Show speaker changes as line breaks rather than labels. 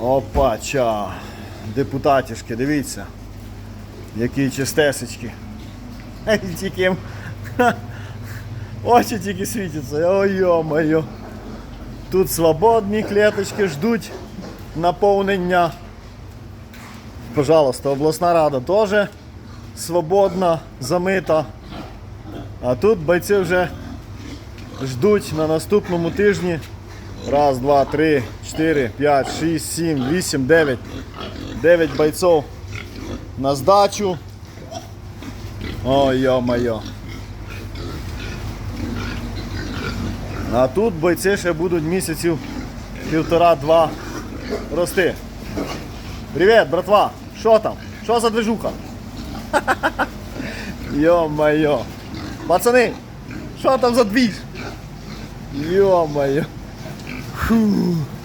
Опача. Депутатішки, дивіться. Які чистесечки. Тільки очі тільки світяться. Ой, йо-моє. Тут свободні клеточки ждуть наповнення. Пожалуйста, обласна рада теж свободна, замита. А тут бойці вже ждуть на наступному тижні. Раз, два, три, чотири, п'ять, шість, сім, вісім, дев'ять. Дев'ять бойців на здачу. Ой, йо-моє. А тут бойці ще будуть місяців півтора-два рости. Привіт, братва! Що там? Що за движуха? Йо-моє. Пацани, що там за двіж? Йо-моє. Cool.